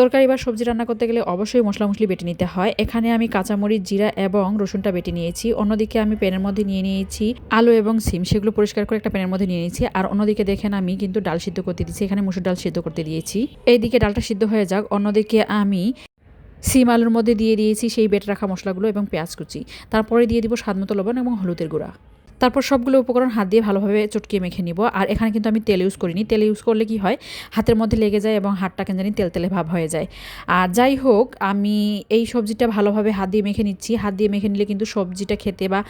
তরকারি বা সবজি রান্না করতে গেলে অবশ্যই মশলা মশলি বেটে নিতে হয়। এখানে আমি কাঁচামরিচ, জিরা এবং রসুনটা বেটে নিয়েছি। অন্যদিকে আমি প্যানের মধ্যে নিয়ে নিয়েছি আলু এবং সিম। সেগুলো পরিষ্কার করে একটা প্যানের মধ্যে নিয়ে নিয়েছি। আর অন্যদিকে দেখেন আমি কিন্তু ডাল সিদ্ধ করতে দিয়েছি। এখানে মুসুর ডাল সিদ্ধ করতে দিয়েছি। এইদিকে ডালটা সিদ্ধ হয়ে যাক। অন্যদিকে আমি সিম আলুর মধ্যে দিয়ে দিয়েছি সেই বেটে রাখা মশলাগুলো এবং পেঁয়াজ কুচি। তারপরে দিয়ে দিব স্বাদমতো লবণ এবং হলুদের গুঁড়া। তারপর সবগুলো উপকরণ হাত দিয়ে ভালোভাবে চটকিয়ে মেখে নিব। আর এখানে কিন্তু আমি তেল ইউজ করিনি। তেল ইউজ করলে কি হয়? হাতের মধ্যে লেগে যায় এবং হাতটা কেন জানি তেল তেলে ভাব হয়ে যায়। আর যাই হোক, আমি এই সবজিটা ভালোভাবে হাত দিয়ে মেখে নিচ্ছি। হাত দিয়ে মেখে নিলে কিন্তু সবজিটা খেতে বা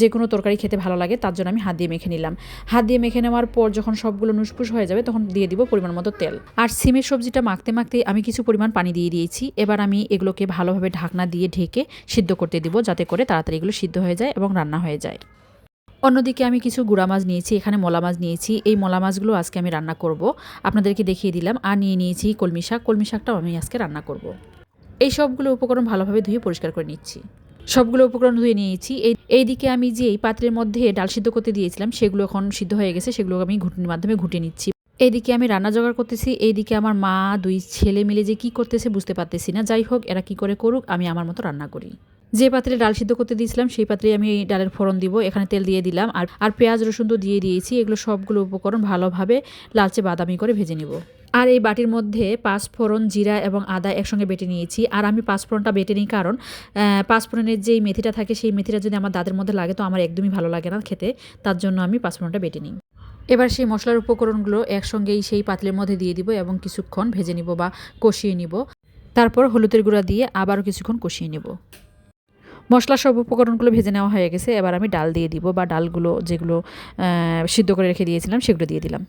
যে কোনো তরকারি খেতে ভালো লাগে, তার জন্য আমি হাত দিয়ে মেখে নিলাম। হাত দিয়ে মেখে নেওয়ার পর যখন সবগুলো নুসপুস হয়ে যাবে, তখন দিয়ে দিব পরিমাণ মতো তেল। আর সিমের সবজিটা মাখতে মাখতে আমি কিছু পরিমাণ পানি দিয়ে দিয়েছি। এবার আমি এগুলোকে ভালোভাবে ঢাকনা দিয়ে ঢেকে সিদ্ধ করতে দিব, যাতে করে তাড়াতাড়ি এগুলো সিদ্ধ হয়ে যায় এবং রান্না হয়ে যায়। অন্যদিকে আমি কিছু গুঁড়া মাছ নিয়েছি, এখানে মলা মাছ নিয়েছি। এই মলা মাছগুলো আজকে আমি রান্না করব। আপনাদেরকে দেখিয়ে দিলাম, আর নিয়ে নিয়েছি কলমি শাক। কলমি শাকটাও আমি আজকে রান্না করব। এই সবগুলো উপকরণ ভালোভাবে ধুয়ে পরিষ্কার করে নিচ্ছি। সবগুলো উপকরণ ধুয়ে নিয়েছি। এই, এইদিকে আমি যে এই পাত্রের মধ্যে ডাল সিদ্ধ করতে দিয়েছিলাম, সেগুলো এখন সিদ্ধ হয়ে গেছে সেগুলো আমি ঘুটনির মাধ্যমে ঘুটে নিচ্ছি। এইদিকে আমি রান্না জোগাড় করতেছি। এইদিকে আমার মা, দুই ছেলে মিলে যে কি করতেছে বুঝতে পারতেছি না। যাই হোক, এরা কি করে করুক, আমি আমার মতো রান্না করি। যে পাত্রে ডাল সিদ্ধ করতে দিয়েছিলাম, সেই পাত্রে আমি এই ডালের ফোড়ন দিব। এখানে তেল দিয়ে দিলাম আর আর পেঁয়াজ, রসুন তো দিয়ে দিয়েছি। এগুলো সবগুলো উপকরণ ভালোভাবে লালচে বাদামি করে ভেজে নিব। আর এই বাটির মধ্যে পাঁচফোড়ন জিরা এবং আদা একসঙ্গে বেটে নিয়েছি। আর আমি পাঁচফোড়নটা বেটে নিই কারণ পাঁচফোড়নের যে মেথিটা থাকে, সেই মেথিটা যদি আমার দাঁতের মধ্যে লাগে তো আমার একদমই ভালো লাগে না খেতে। তার জন্য আমি পাঁচফোড়নটা বেটে নিই। এবার সেই মশলার উপকরণগুলো একসঙ্গেই সেই পাতলের মধ্যে দিয়ে দিব এবং কিছুক্ষণ ভেজে নিব বা কষিয়ে নিব। তারপর হলুদের গুঁড়া দিয়ে আবারও কিছুক্ষণ কষিয়ে নেব। মশলা সব উপকরণগুলো ভেজে নেওয়া হয়ে গেছে। এবার আমি ডাল দিয়ে দিব বা ডালগুলো যেগুলো সিদ্ধ করে রেখে দিয়েছিলাম সেগুলো দিয়ে দিলাম।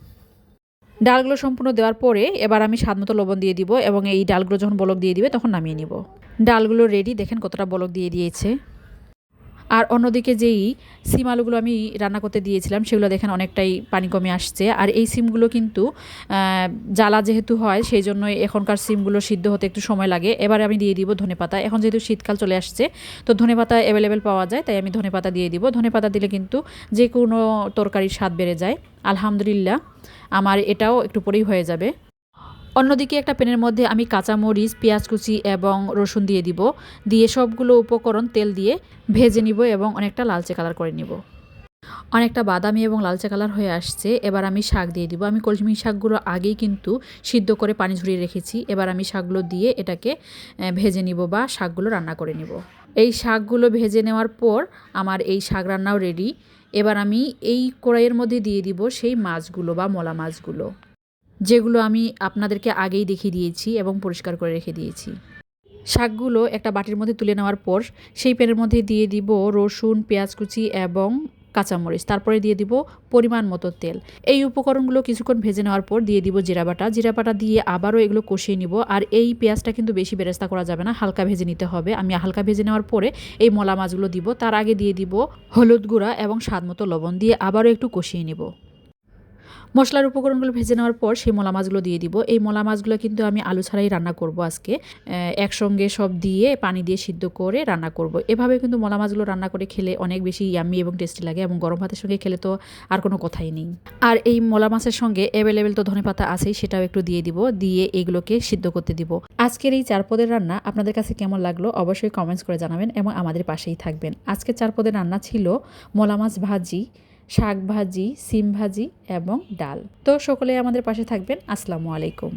ডালগুলো সম্পূর্ণ দেওয়ার পরে এবার আমি স্বাদ মতো লবণ দিয়ে দিব এবং এই ডালগুলো যখন বলক দিয়ে দিবে তখন নামিয়ে নিব। ডালগুলো রেডি দেখেন কতটা বলক দিয়ে দিয়েছে। আর অন্যদিকে যেই সিম আলুগুলো আমি রান্না করতে দিয়েছিলাম, সেগুলো দেখেন অনেকটাই পানি কমে আসছে। আর এই সিমগুলো কিন্তু জ্বালা যেহেতু হয় সেই জন্য এখনকার সিমগুলো সিদ্ধ হতে একটু সময় লাগে। এবার আমি দিয়ে দিব ধনেপাতা। এখন যেহেতু শীতকাল চলে আসছে, তো ধনেপাতা অ্যাভেলেবেল পাওয়া যায়, তাই আমি ধনেপাতা দিয়ে দিব। ধনেপাতা দিলে কিন্তু যে কোনো তরকারির স্বাদ বেড়ে যায়। আলহামদুলিল্লাহ, আমার এটাও একটু পরেই হয়ে যাবে। অন্যদিকে একটা প্যানের মধ্যে আমি কাঁচামরিচ, পেঁয়াজ কুচি এবং রসুন দিয়ে দিব। দিয়ে সবগুলো উপকরণ তেল দিয়ে ভেজে নিব এবং অনেকটা লালচে কালার করে নিব। অনেকটা বাদামি এবং লালচে কালার হয়ে আসছে। এবার আমি শাক দিয়ে দিব। আমি কলমি শাকগুলো আগেই কিন্তু সিদ্ধ করে পানি ঝরিয়ে রেখেছি। এবার আমি শাকগুলো দিয়ে এটাকে ভেজে নিব বা শাকগুলো রান্না করে নিব। এই শাকগুলো ভেজে নেওয়ার পর আমার এই শাক রান্নাও রেডি। এবার আমি এই কড়াইয়ের মধ্যে দিয়ে দিব সেই মাছগুলো বা মলা মাছগুলো। যেগুলো আমি আপনাদেরকে আগেই দেখিয়ে দিয়েছি এবং পরিষ্কার করে রেখে দিয়েছি। শাকগুলো একটা বাটির মধ্যে তুলে নেওয়ার পর সেই প্যানের মধ্যে দিয়ে দিব রসুন, পেঁয়াজ কুচি এবং কাঁচামরিচ। তারপরে দিয়ে দিব পরিমাণ মতো তেল। এই উপকরণগুলো কিছুক্ষণ ভেজে নেওয়ার পর দিয়ে দিব জিরা বাটা। জিরা বাটা দিয়ে আবারও এগুলো কষিয়ে নিব আর এই পেঁয়াজটা কিন্তু বেশি বেরেস্তা করা যাবে না, হালকা ভেজে নিতে হবে। আমি হালকা ভেজে নেওয়ার পরে এই মলা মাছগুলো দিব। তার আগে দিয়ে দিব হলুদ গুঁড়া এবং স্বাদ মতো লবণ দিয়ে আবারও একটু কষিয়ে নিব। মশলার উপকরণগুলো ভেজে নেওয়ার পর সেই মলা মাছগুলো দিয়ে দিব। এই মলা মাছগুলো কিন্তু আমি আলু ছাড়াই রান্না করব আজকে। একসঙ্গে সব দিয়ে পানি দিয়ে সিদ্ধ করে রান্না করব। এভাবে কিন্তু মলা মাছগুলো রান্না করে খেলে অনেক বেশি ইয়াম্মি এবং টেস্টি লাগে এবং গরম ভাতের সঙ্গে খেলে তো আর কোনো কথাই নেই। আর এই মলা মাছের সঙ্গে অ্যাভেলেবেল তো ধনেপাতা আছেই, সেটাও একটু দিয়ে দিব, দিয়ে এগুলোকে সিদ্ধ করতে দিব। আজকের এই চার পদের রান্না আপনাদের কাছে কেমন লাগল অবশ্যই কমেন্টস করে জানাবেন এবং আমাদের পাশেই থাকবেন। আজকে চার পদের রান্না ছিল মলা মাছ ভাজি শাক ভাজি সিম ভাজি এবং ডাল। তো সকলে আমাদের পাশে থাকবেন। আসসালামু আলাইকুম।